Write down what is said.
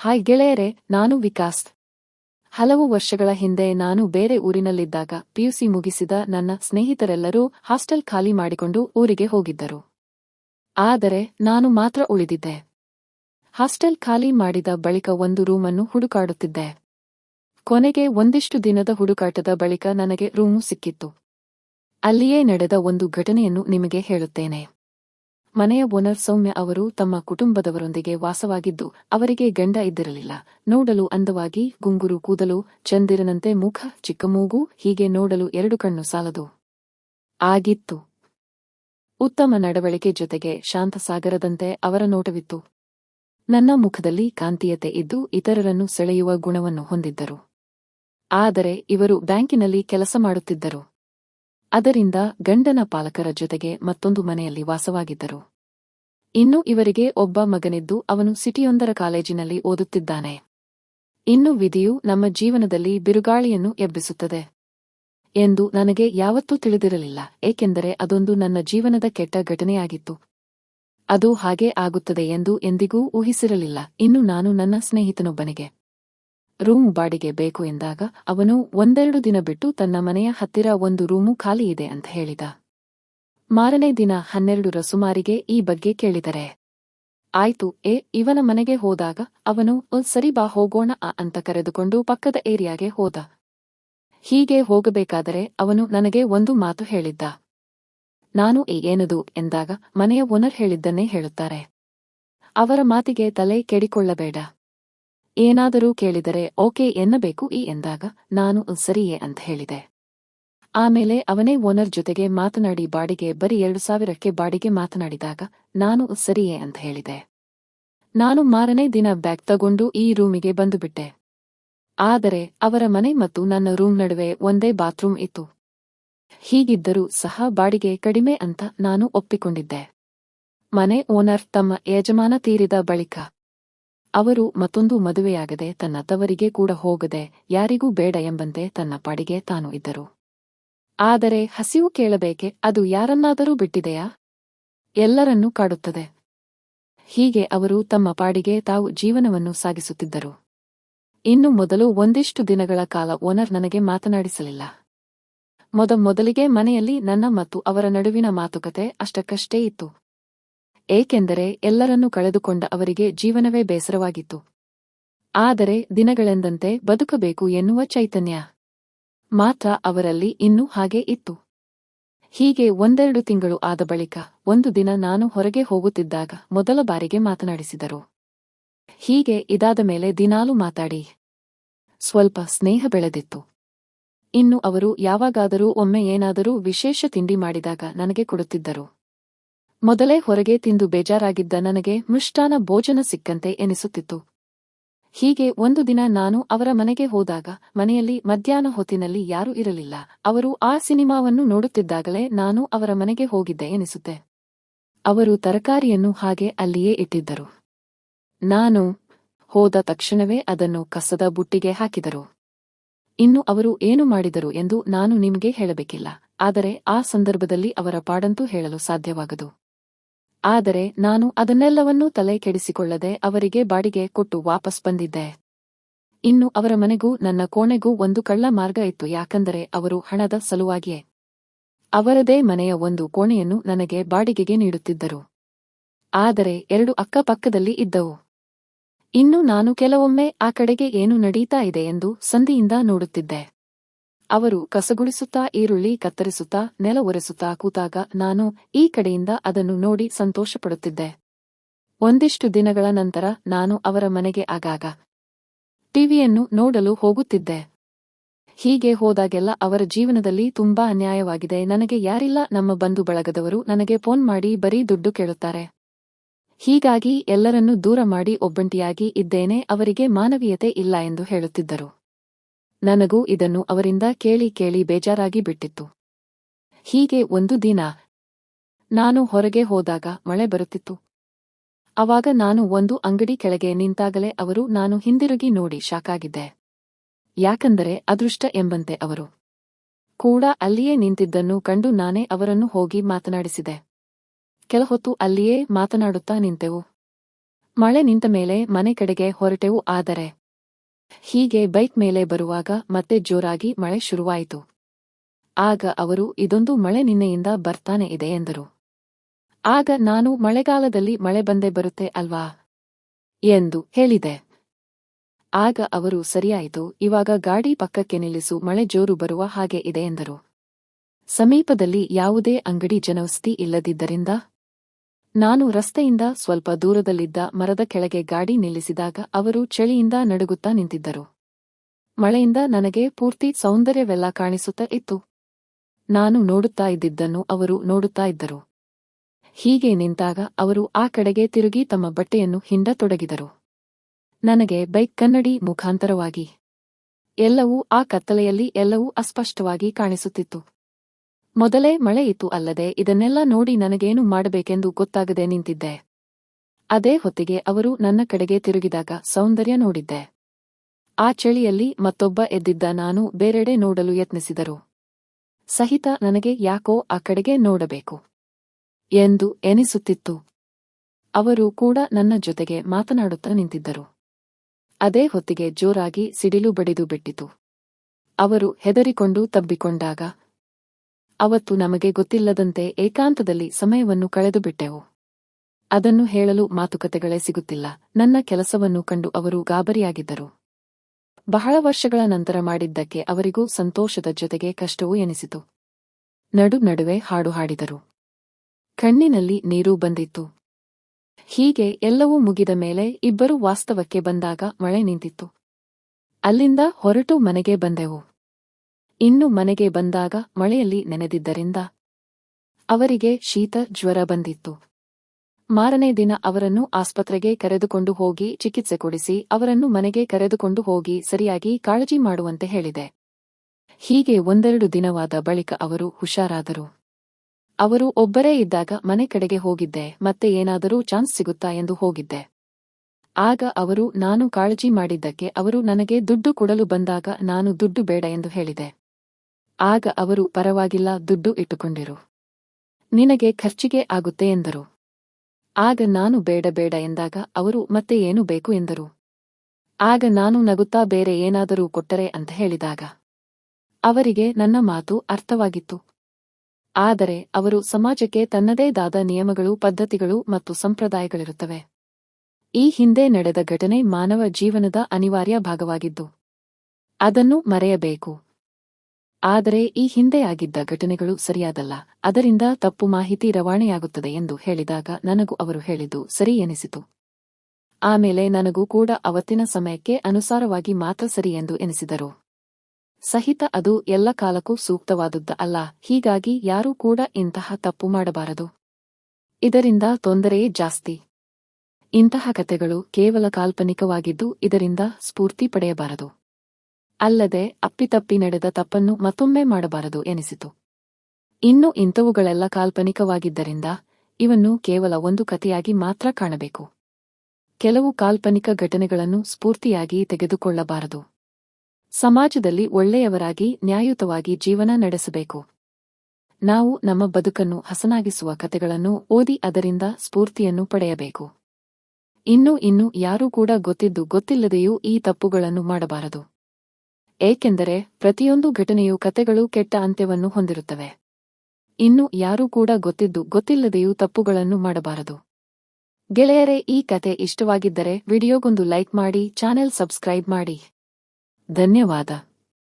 Hi ಗೆಳೆಯರೆ, ನಾನು ವಿಕಾಸ್. ಹಲವು ವರ್ಷಗಳ ಹಿಂದೆ ನಾನು ಬೇರೆ ಊರಿನಲ್ಲಿದ್ದಾಗ ಪಿಯುಸಿ ಮುಗಿಸಿದ ನನ್ನ ಸ್ನೇಹಿತರೆಲ್ಲರೂ ಹಾಸ್ಟೆಲ್ ಖಾಲಿ ಮಾಡಿಕೊಂಡು ಊರಿಗೆ ಹೋಗಿದ್ದರು. ಆದರೆ ನಾನು ಮಾತ್ರ ಉಳಿದಿದ್ದೆ. ಹಾಸ್ಟೆಲ್ ಖಾಲಿ ಮಾಡಿದ ಬಳಿಕ ಒಂದು ರೂಮನ್ನು ಹುಡುಕಾಡುತ್ತಿದ್ದೆ. ಕೊನೆಗೆ ಒಂದಿಷ್ಟು ದಿನದ ಹುಡುಕಾಟದ ಬಳಿಕ ನನಗೆ ರೂಮು ಸಿಕ್ಕಿತ್ತು. ಅಲ್ಲಿಯೇ ನಡೆದ ಒಂದು ಘಟನೆಯನ್ನು ನಿಮಗೆ ಹೇಳುತ್ತೇನೆ. ಮನೆಯ ಓನರ್ ಸೌಮ್ಯ ಅವರು ತಮ್ಮ ಕುಟುಂಬದವರೊಂದಿಗೆ ವಾಸವಾಗಿದ್ದು, ಅವರಿಗೆ ಗಂಡ ಇದ್ದಿರಲಿಲ್ಲ. ನೋಡಲು ಅಂದವಾಗಿ, ಗುಂಗುರು ಕೂದಲು, ಚಂದಿರನಂತೆ ಮುಖ, ಚಿಕ್ಕ ಮೂಗು, ಹೀಗೆ ನೋಡಲು ಎರಡು ಕಣ್ಣು ಸಾಲದು. ಆಗಿತ್ತು. ಉತ್ತಮ ನಡವಳಿಕೆ ಜೊತೆಗೆ ಶಾಂತಸಾಗರದಂತೆ ಅವರ ನೋಟವಿತ್ತು. ನನ್ನ ಮುಖದಲ್ಲಿ ಕಾಂತೀಯತೆ ಇದ್ದು, ಇತರರನ್ನು ಸೆಳೆಯುವ ಗುಣವನ್ನು ಹೊಂದಿದ್ದರು. ಆದರೆ, ಇವರು ಬ್ಯಾಂಕಿನಲ್ಲಿ ಕೆಲಸ ಮಾಡುತ್ತಿದ್ದರು. ಅದರಿಂದ ಗಂಡನ ಪಾಲಕರ ಜೊತೆಗೆ ಮತ್ತೊಂದು ಮನೆಯಲ್ಲಿ ವಾಸವಾಗಿದ್ದರು. ಇನ್ನು ಇವರಿಗೆ ಒಬ್ಬ ಮಗನಿದ್ದು ಅವನು ಸಿಟಿಯೊಂದರ ಕಾಲೇಜಿನಲ್ಲಿ ಓದುತ್ತಿದ್ದಾನೆ. ಇನ್ನು ವಿಧಿಯು ನಮ್ಮ ಜೀವನದಲ್ಲಿ ಬಿರುಗಾಳಿಯನ್ನು ಎಬ್ಬಿಸುತ್ತದೆ ಎಂದು ನನಗೆ ಯಾವತ್ತೂ ತಿಳಿದಿರಲಿಲ್ಲ, ಏಕೆಂದರೆ ಅದೊಂದು ನನ್ನ ಜೀವನದ ಕೆಟ್ಟ ಘಟನೆಯಾಗಿತ್ತು. ಅದು ಹಾಗೆ ಆಗುತ್ತದೆ ಎಂದು ಎಂದಿಗೂ ಊಹಿಸಿರಲಿಲ್ಲ. ಇನ್ನು ನಾನು ನನ್ನ ಸ್ನೇಹಿತನೊಬ್ಬನಿಗೆ ರೂಮ್ ಬಾಡಿಗೆ ಬೇಕು ಎಂದಾಗ ಅವನು ಒಂದೆರಡು ದಿನ ಬಿಟ್ಟು ತನ್ನ ಮನೆಯ ಹತ್ತಿರ ಒಂದು ರೂಮು ಖಾಲಿ ಇದೆ ಅಂತ ಹೇಳಿದ. ಮಾರನೇ ದಿನ ಹನ್ನೆರಡರ ಸುಮಾರಿಗೆ ಈ ಬಗ್ಗೆ ಕೇಳಿದರೆ. ಆಯ್ತು ಏ ಇವನ ಮನೆಗೆ ಹೋದಾಗ ಅವನು "ಒ, ಸರಿ ಬಾ ಹೋಗೋಣ ಆ" ಅಂತ ಕರೆದುಕೊಂಡು ಪಕ್ಕದ ಏರಿಯಾಗೆ ಹೋದ. ಹೀಗೆ ಹೋಗಬೇಕಾದರೆ ಅವನು ನನಗೆ ಒಂದು ಮಾತು ಹೇಳಿದ್ದ. ನಾನು "ಏ, ಏನದು? ಎಂದಾಗ ಮನೆಯ ಓನರ್ ಹೇಳಿದ್ದನ್ನೇ ಹೇಳುತ್ತಾರೆ. ಅವರ ಮಾತಿಗೆ ತಲೆ ಕೆಡಿಕೊಳ್ಳಬೇಡ. ಏನಾದರೂ ಕೇಳಿದರೆ ಓಕೆ ಎನ್ನಬೇಕು ಈ ಎಂದಾಗ ನಾನು "ಉ, ಸರಿಯೇ ಅಂತ ಹೇಳಿದೆ. ಆಮೇಲೆ ಅವನೇ ಓನರ್ ಜೊತೆಗೆ ಮಾತನಾಡಿ ಬಾಡಿಗೆ ಬರೀ ಎರಡು ಸಾವಿರಕ್ಕೆ ಬಾಡಿಗೆ ಮಾತನಾಡಿದಾಗ ನಾನು "ಉ, ಸರಿಯೇ ಅಂತ ಹೇಳಿದೆ. ನಾನು ಮಾರನೇ ದಿನ ಬ್ಯಾಗ್ ತಗೊಂಡು ಈ ರೂಮಿಗೆ ಬಂದುಬಿಟ್ಟೆ. ಆದರೆ ಅವರ ಮನೆ ಮತ್ತು ನನ್ನ ರೂಮ್ ನಡುವೆ ಒಂದೇ ಬಾತ್ರೂಮ್ ಇತ್ತು. ಹೀಗಿದ್ದರೂ ಸಹ ಬಾಡಿಗೆ ಕಡಿಮೆ ಅಂತ ನಾನು ಒಪ್ಪಿಕೊಂಡಿದ್ದೆ. ಮನೆ ಓನರ್ ತಮ್ಮ ಯಜಮಾನ ತೀರಿದ ಬಳಿಕ. ಅವರು ಮತ್ತೊಂದು ಮದುವೆಯಾಗದೆ ತನ್ನ ತವರಿಗೆ ಕೂಡ ಹೋಗದೆ ಯಾರಿಗೂ ಬೇಡ ಎಂಬಂತೆ ತನ್ನ ಪಾಡಿಗೆ ತಾನು ಇದ್ದರು. ಆದರೆ ಹಸಿವು ಕೇಳಬೇಕೆ, ಅದು ಯಾರನ್ನಾದರೂ ಬಿಟ್ಟಿದೆಯಾ? ಎಲ್ಲರನ್ನೂ ಕಾಡುತ್ತದೆ. ಹೀಗೆ ಅವರು ತಮ್ಮ ಪಾಡಿಗೆ ತಾವು ಜೀವನವನ್ನು ಸಾಗಿಸುತ್ತಿದ್ದರು. ಇನ್ನು ಮೊದಲು ಒಂದಿಷ್ಟು ದಿನಗಳ ಕಾಲ ಓನರ್ ನನಗೆ ಮಾತನಾಡಿಸಲಿಲ್ಲ. ಮೊದಮೊದಲಿಗೆ ಮನೆಯಲ್ಲಿ ನನ್ನ ಮತ್ತು ಅವರ ನಡುವಿನ ಮಾತುಕತೆ ಅಷ್ಟಕ್ಕಷ್ಟೇ ಇತ್ತು. ಏಕೆಂದರೆ ಎಲ್ಲರನ್ನೂ ಕಳೆದುಕೊಂಡ ಅವರಿಗೆ ಜೀವನವೇ ಬೇಸರವಾಗಿತ್ತು. ಆದರೆ ದಿನಗಳೆಂದಂತೆ ಬದುಕಬೇಕು ಎನ್ನುವ ಚೈತನ್ಯ. ಮಾತ್ರ ಅವರಲ್ಲಿ ಇನ್ನೂ ಹಾಗೆ ಇತ್ತು. ಹೀಗೆ ಒಂದೆರಡು ತಿಂಗಳು ಆದ ಬಳಿಕ ಒಂದು ದಿನ ನಾನು ಹೊರಗೆ ಹೋಗುತ್ತಿದ್ದಾಗ ಮೊದಲ ಬಾರಿಗೆ ಮಾತನಾಡಿಸಿದರು. ಹೀಗೆ ಇದಾದ ಮೇಲೆ ದಿನಾಲು ಮಾತಾಡಿ. ಸ್ವಲ್ಪ ಸ್ನೇಹ ಬೆಳೆದಿತ್ತು. ಇನ್ನು ಅವರು ಯಾವಾಗಾದರೂ ಒಮ್ಮೆ ಏನಾದರೂ ವಿಶೇಷ ತಿಂಡಿ ಮಾಡಿದಾಗ ನನಗೆ ಕೊಡುತ್ತಿದ್ದರು. ಮೊದಲೇ ಹೊರಗೆ ತಿಂದು ಬೇಜಾರಾಗಿದ್ದ ನನಗೆ ಮೃಷ್ಟಾನ ಭೋಜನ ಸಿಕ್ಕಂತೆ ಎನಿಸುತ್ತಿತ್ತು. ಹೀಗೆ ಒಂದು ದಿನ ನಾನು ಅವರ ಮನೆಗೆ ಹೋದಾಗ ಮನೆಯಲ್ಲಿ ಮಧ್ಯಾಹ್ನ ಹೊತ್ತಿನಲ್ಲಿ ಯಾರೂ ಇರಲಿಲ್ಲ. ಅವರು ಆ ಸಿನಿಮಾವನ್ನು ನೋಡುತ್ತಿದ್ದಾಗಲೇ ನಾನು ಅವರ ಮನೆಗೆ ಹೋಗಿದ್ದೆ ಎನಿಸುತ್ತೆ. ಅವರು ತರಕಾರಿಯನ್ನು ಹಾಗೆ ಅಲ್ಲಿಯೇ ಇಟ್ಟಿದ್ದರು. ನಾನು ಹೋದ ತಕ್ಷಣವೇ ಅದನ್ನು ಕಸದ ಬುಟ್ಟಿಗೆ ಹಾಕಿದರು. ಇನ್ನು ಅವರು ಏನು ಮಾಡಿದರು ಎಂದು ನಾನು ನಿಮಗೆ ಹೇಳಬೇಕಿಲ್ಲ. ಆದರೆ ಆ ಸಂದರ್ಭದಲ್ಲಿ ಅವರ ಪಾಡಂತೂ ಹೇಳಲು ಸಾಧ್ಯವಾಗದು. ಆದರೆ ನಾನು ಅದನ್ನೆಲ್ಲವನ್ನೂ ತಲೆ ಕೆಡಿಸಿಕೊಳ್ಳದೆ ಅವರಿಗೆ ಬಾಡಿಗೆ ಕೊಟ್ಟು ವಾಪಸ್ ಬಂದಿದ್ದೆ. ಇನ್ನು ಅವರ ಮನೆಗೂ ನನ್ನ ಕೋಣೆಗೂ ಒಂದು ಕಳ್ಳ ಮಾರ್ಗ ಇತ್ತು, ಯಾಕಂದರೆ ಅವರು ಹಣದ ಸಲುವಾಗಿಯೇ. ಅವರದೇ ಮನೆಯ ಒಂದು ಕೋಣೆಯನ್ನು ನನಗೆ ಬಾಡಿಗೆಗೆ ನೀಡುತ್ತಿದ್ದರು. ಆದರೆ ಎರಡು ಅಕ್ಕಪಕ್ಕದಲ್ಲಿ ಇದ್ದವು. ಇನ್ನು ನಾನು ಕೆಲವೊಮ್ಮೆ ಆ ಕಡೆಗೆ ಏನು ನಡೀತಾ ಇದೆ ಎಂದು ಸಂಧಿಯಿಂದ ನೋಡುತ್ತಿದ್ದೆ. ಅವರು ಕಸಗುಳಿಸುತ್ತಾ, ಈರುಳ್ಳಿ ಕತ್ತರಿಸುತ್ತಾ, ನೆಲ ಒರೆಸುತ್ತಾ ಕೂತಾಗ ನಾನು ಈ ಕಡೆಯಿಂದ ಅದನ್ನು ನೋಡಿ ಸಂತೋಷಪಡುತ್ತಿದ್ದೆ. ಒಂದಿಷ್ಟು ದಿನಗಳ ನಂತರ ನಾನು ಅವರ ಮನೆಗೆ ಆಗಾಗ ಟಿವಿಯನ್ನು ನೋಡಲು ಹೋಗುತ್ತಿದ್ದೆ. ಹೀಗೆ ಹೋದಾಗೆಲ್ಲ ಅವರ ಜೀವನದಲ್ಲಿ ತುಂಬಾ ಅನ್ಯಾಯವಾಗಿದೆ. ನನಗೆ ಯಾರಿಲ್ಲ, ನಮ್ಮ ಬಂಧು ಬಳಗದವರು ನನಗೆ ಫೋನ್ ಮಾಡಿ ಬರೀ ದುಡ್ಡು ಕೇಳುತ್ತಾರೆ. ಹೀಗಾಗಿ ಎಲ್ಲರನ್ನೂ ದೂರ ಮಾಡಿ ಒಬ್ಬಂಟಿಯಾಗಿ ಇದ್ದೇನೆ, ಅವರಿಗೆ ಮಾನವೀಯತೆ ಇಲ್ಲ ಎಂದು ಹೇಳುತ್ತಿದ್ದರು. ನನಗೂ ಇದನ್ನು ಅವರಿಂದ ಕೇಳಿ ಕೇಳಿ ಬೇಜಾರಾಗಿ ಬಿಟ್ಟಿತ್ತು. ಹೀಗೆ ಒಂದು ದಿನ ನಾನು ಹೊರಗೆ ಹೋದಾಗ ಮಳೆ ಬರುತ್ತಿತ್ತು. ಅವಾಗ ನಾನು ಒಂದು ಅಂಗಡಿ ಕೆಳಗೆ ನಿಂತಾಗಲೇ ಅವರು ನಾನು ಹಿಂದಿರುಗಿ ನೋಡಿ ಶಾಕಾಗಿದ್ದೆ. ಯಾಕಂದರೆ ಅದೃಷ್ಟ ಎಂಬಂತೆ ಅವರು ಕೂಡ ಅಲ್ಲಿಯೇ ನಿಂತಿದ್ದನ್ನು ಕಂಡು ನಾನೇ ಅವರನ್ನು ಹೋಗಿ ಮಾತನಾಡಿಸಿದೆ. ಕೆಲಹೊತ್ತು ಅಲ್ಲಿಯೇ ಮಾತನಾಡುತ್ತಾ ನಿಂತೆವು. ಮಳೆ ನಿಂತ ಮೇಲೆ ಮನೆ ಕಡೆಗೆ ಹೊರಟೆವು, ಆದರೆ ಹೀಗೆ ಬೈಕ್ ಮೇಲೆ ಬರುವಾಗ ಮತ್ತೆ ಜೋರಾಗಿ ಮಳೆ ಶುರುವಾಯಿತು. ಆಗ ಅವರು, ಇದೊಂದು ಮಳೆ ನಿನ್ನೆಯಿಂದ ಬರ್ತಾನೆ ಇದೆ ಎಂದರು. ಆಗ ನಾನು ಮಳೆಗಾಲದಲ್ಲಿ ಮಳೆ ಬಂದೇ ಬರುತ್ತೆ ಅಲ್ವಾ? ಎಂದು ಹೇಳಿದೆ. ಆಗ ಅವರು, ಸರಿಯಾಯಿತು, ಇವಾಗ ಗಾಡಿ ಪಕ್ಕಕ್ಕೆ ನಿಲ್ಲಿಸು, ಮಳೆ ಜೋರು ಬರುವ ಹಾಗೆ ಇದೆ ಎಂದರು. ಸಮೀಪದಲ್ಲಿ ಯಾವುದೇ ಅಂಗಡಿ ಜನವಸತಿ ಇಲ್ಲದಿದ್ದರಿಂದ ನಾನು ರಸ್ತೆಯಿಂದ ಸ್ವಲ್ಪ ದೂರದಲ್ಲಿದ್ದ ಮರದ ಕೆಳಗೆ ಗಾಡಿ ನಿಲ್ಲಿಸಿದಾಗ ಅವರು ಚಳಿಯಿಂದ ನಡುಗುತ್ತಾ ನಿಂತಿದ್ದರು. ಮಳೆಯಿಂದ ನನಗೆ ಪೂರ್ತಿ ಸೌಂದರ್ಯವೆಲ್ಲ ಕಾಣಿಸುತ್ತಾ ಇತ್ತು. ನಾನು ನೋಡುತ್ತಾ ಇದ್ದಿದ್ದನ್ನು ಅವರು ನೋಡುತ್ತಾ ಇದ್ದರು. ಹೀಗೆ ನಿಂತಾಗ ಅವರು ಆ ಕಡೆಗೆ ತಿರುಗಿ ತಮ್ಮ ಬಟ್ಟೆಯನ್ನು ಹಿಂಡತೊಡಗಿದರು. ನನಗೆ ಬೈಕ್ ಕನ್ನಡಿ ಮುಖಾಂತರವಾಗಿ. ಎಲ್ಲವೂ ಆ ಕತ್ತಲೆಯಲ್ಲಿ ಎಲ್ಲವೂ ಅಸ್ಪಷ್ಟವಾಗಿ ಕಾಣಿಸುತ್ತಿತ್ತು. ಮೊದಲೇ ಮಳೆಯಿತು ಅಲ್ಲದೆ ಇದನ್ನೆಲ್ಲ ನೋಡಿ ನನಗೇನು ಮಾಡಬೇಕೆಂದು ಗೊತ್ತಾಗದೆ ನಿಂತಿದ್ದೆ. ಅದೇ ಹೊತ್ತಿಗೆ ಅವರು ನನ್ನ ಕಡೆಗೆ ತಿರುಗಿದಾಗ ಸೌಂದರ್ಯ ನೋಡಿದ್ದೆ. ಆ ಚಳಿಯಲ್ಲಿ ಮತ್ತೊಬ್ಬ ಎದ್ದಿದ್ದ ನಾನು ಬೇರೆಡೆ ನೋಡಲು ಯತ್ನಿಸಿದರು. ಸಹಿತ ನನಗೆ ಯಾಕೋ ಆ ಕಡೆಗೆ ನೋಡಬೇಕು. ಎಂದು ಎನಿಸುತ್ತಿತ್ತು. ಅವರು ಕೂಡ ನನ್ನ ಜೊತೆಗೆ ಮಾತನಾಡುತ್ತಾ ನಿಂತಿದ್ದರು. ಅದೇ ಹೊತ್ತಿಗೆ ಜೋರಾಗಿ ಸಿಡಿಲು ಬಡಿದು ಬಿಟ್ಟಿತು. ಅವರು ಹೆದರಿಕೊಂಡು ತಬ್ಬಿಕೊಂಡಾಗ ಅವತ್ತು ನಮಗೆ ಗೊತ್ತಿಲ್ಲದಂತೆ ಏಕಾಂತದಲ್ಲಿ ಸಮಯವನ್ನು ಕಳೆದುಬಿಟ್ಟೆವು. ಅದನ್ನು ಹೇಳಲು ಮಾತುಕತೆಗಳೇ ಸಿಗುತ್ತಿಲ್ಲ. ನನ್ನ ಕೆಲಸವನ್ನು ಕಂಡು ಅವರು ಗಾಬರಿಯಾಗಿದ್ದರು. ಬಹಳ ವರ್ಷಗಳ ನಂತರ ಮಾಡಿದ್ದಕ್ಕೆ ಅವರಿಗೂ ಸಂತೋಷದ ಜೊತೆಗೆ ಕಷ್ಟವೂ ಎನಿಸಿತು. ನಡು ನಡುವೆ ಹಾಡು ಹಾಡಿದರು. ಕಣ್ಣಿನಲ್ಲಿ ನೀರು ಬಂದಿತ್ತು. ಹೀಗೆ ಎಲ್ಲವೂ ಮುಗಿದ ಮೇಲೆ ಇಬ್ಬರು ವಾಸ್ತವಕ್ಕೆ ಬಂದಾಗ ಮಳೆ ನಿಂತಿತ್ತು. ಅಲ್ಲಿಂದ ಹೊರಟು ಮನೆಗೆ ಬಂದೆವು. ಇನ್ನು ಮನೆಗೆ ಬಂದಾಗ ಮಳೆಯಲ್ಲಿ ನೆನೆದಿದ್ದರಿಂದ ಅವರಿಗೆ ಶೀತ ಜ್ವರ ಬಂದಿತ್ತು. ಮಾರನೇ ದಿನ ಅವರನ್ನು ಆಸ್ಪತ್ರೆಗೆ ಕರೆದುಕೊಂಡು ಹೋಗಿ ಚಿಕಿತ್ಸೆ ಕೊಡಿಸಿ ಅವರನ್ನು ಮನೆಗೆ ಕರೆದುಕೊಂಡು ಹೋಗಿ ಸರಿಯಾಗಿ ಕಾಳಜಿ ಮಾಡುವಂತೆ ಹೇಳಿದೆ. ಹೀಗೆ ಒಂದೆರಡು ದಿನವಾದ ಬಳಿಕ ಅವರು ಹುಷಾರಾದರು. ಅವರು ಒಬ್ಬರೇ ಇದ್ದಾಗ ಮನೆ ಕಡೆಗೆ ಹೋಗಿದ್ದೆ, ಮತ್ತೆ ಏನಾದರೂ ಚಾನ್ಸ್ ಸಿಗುತ್ತಾ ಎಂದು ಹೋಗಿದ್ದೆ. ಆಗ ಅವರು, ನಾನು ಕಾಳಜಿ ಮಾಡಿದ್ದಕ್ಕೆ ಅವರು ನನಗೆ ದುಡ್ಡು ಕೊಡಲು ಬಂದಾಗ ನಾನು ದುಡ್ಡು ಬೇಡ ಎಂದು ಹೇಳಿದೆ. ಆಗ ಅವರು ಪರವಾಗಿಲ್ಲ ದುಡ್ಡು ಇಟ್ಟುಕೊಂಡಿರು. ನಿನಗೆ ಖರ್ಚಿಗೆ ಆಗುತ್ತೆ ಎಂದರು. ಆಗ ನಾನು ಬೇಡ ಬೇಡ ಎಂದಾಗ ಅವರು ಮತ್ತೆ ಏನು ಬೇಕು ಎಂದರು. ಆಗ ನಾನು ನಗುತ್ತಾ ಬೇರೆ ಏನಾದರೂ ಕೊಟ್ಟರೆ ಅಂತ ಹೇಳಿದಾಗ. ಅವರಿಗೆ ನನ್ನ ಮಾತು ಅರ್ಥವಾಗಿತ್ತು. ಆದರೆ ಅವರು ಸಮಾಜಕ್ಕೆ ತನ್ನದೇದಾದ ನಿಯಮಗಳು, ಪದ್ಧತಿಗಳು ಮತ್ತು ಸಂಪ್ರದಾಯಗಳಿರುತ್ತವೆ. ಈ ಹಿಂದೆ ನಡೆದ ಘಟನೆ ಮಾನವ ಜೀವನದ ಅನಿವಾರ್ಯ ಭಾಗವಾಗಿದ್ದು. ಅದನ್ನು ಮರೆಯಬೇಕು. ಆದರೆ ಈ ಹಿಂದೆ ಆಗಿದ್ದ ಘಟನೆಗಳು ಸರಿಯಾದಲ್ಲ. ಅದರಿಂದ ತಪ್ಪು ಮಾಹಿತಿ ರವಾನೆಯಾಗುತ್ತದೆ ಎಂದು ಹೇಳಿದಾಗ ನನಗೂ ಅವರು ಹೇಳಿದ್ದು ಸರಿ ಎನಿಸಿತು. ಆಮೇಲೆ ನನಗೂ ಕೂಡ ಅವತ್ತಿನ ಸಮಯಕ್ಕೆ ಅನುಸಾರವಾಗಿ ಮಾತ್ರ ಸರಿ ಎಂದು ಎನಿಸಿದರು. ಸಹಿತ ಅದು ಎಲ್ಲ ಕಾಲಕ್ಕೂ ಸೂಕ್ತವಾದುದ್ದ ಅಲ್ಲ. ಹೀಗಾಗಿ ಯಾರೂ ಕೂಡ ಇಂತಹ ತಪ್ಪು ಮಾಡಬಾರದು. ಇದರಿಂದ ತೊಂದರೆಯೇ ಜಾಸ್ತಿ. ಇಂತಹ ಕಥೆಗಳು ಕೇವಲ ಕಾಲ್ಪನಿಕವಾಗಿದ್ದು ಇದರಿಂದ ಸ್ಫೂರ್ತಿ ಪಡೆಯಬಾರದು. ಅಲ್ಲದೆ ಅಪ್ಪಿತಪ್ಪಿ ನಡೆದ ತಪ್ಪನ್ನು ಮತ್ತೊಮ್ಮೆ ಮಾಡಬಾರದು ಎನಿಸಿತು. ಇನ್ನು ಇಂಥವುಗಳೆಲ್ಲ ಕಾಲ್ಪನಿಕವಾಗಿದ್ದರಿಂದ ಇವನ್ನು ಕೇವಲ ಒಂದು ಕಥೆಯಾಗಿ ಮಾತ್ರ ಕಾಣಬೇಕು. ಕೆಲವು ಕಾಲ್ಪನಿಕ ಘಟನೆಗಳನ್ನು ಸ್ಫೂರ್ತಿಯಾಗಿ ತೆಗೆದುಕೊಳ್ಳಬಾರದು. ಸಮಾಜದಲ್ಲಿ ಒಳ್ಳೆಯವರಾಗಿ ನ್ಯಾಯಯುತವಾಗಿ ಜೀವನ ನಡೆಸಬೇಕು. ನಾವು ನಮ್ಮ ಬದುಕನ್ನು ಹಸನಾಗಿಸುವ ಕಥೆಗಳನ್ನು ಓದಿ ಅದರಿಂದ ಸ್ಫೂರ್ತಿಯನ್ನು ಪಡೆಯಬೇಕು. ಇನ್ನು ಇನ್ನು ಯಾರೂ ಕೂಡ ಗೊತ್ತಿದ್ದು ಗೊತ್ತಿಲ್ಲದೆಯೂ ಈ ತಪ್ಪುಗಳನ್ನು ಮಾಡಬಾರದು. ಏಕೆಂದರೆ ಪ್ರತಿಯೊಂದು ಘಟನೆಯು ಕತೆಗಳು ಕೆಟ್ಟ ಅಂತ್ಯವನ್ನು ಹೊಂದಿರುತ್ತವೆ. ಇನ್ನು ಯಾರೂ ಕೂಡ ಗೊತ್ತಿದ್ದು ಗೊತ್ತಿಲ್ಲದೆಯೂ ತಪ್ಪುಗಳನ್ನು ಮಾಡಬಾರದು. ಗೆಳೆಯರೇ, ಈ ಕತೆ ಇಷ್ಟವಾಗಿದ್ದರೆ ವಿಡಿಯೋಗೊಂದು ಲೈಕ್ ಮಾಡಿ, ಚಾನೆಲ್ ಸಬ್ಸ್ಕ್ರೈಬ್ ಮಾಡಿ. ಧನ್ಯವಾದ.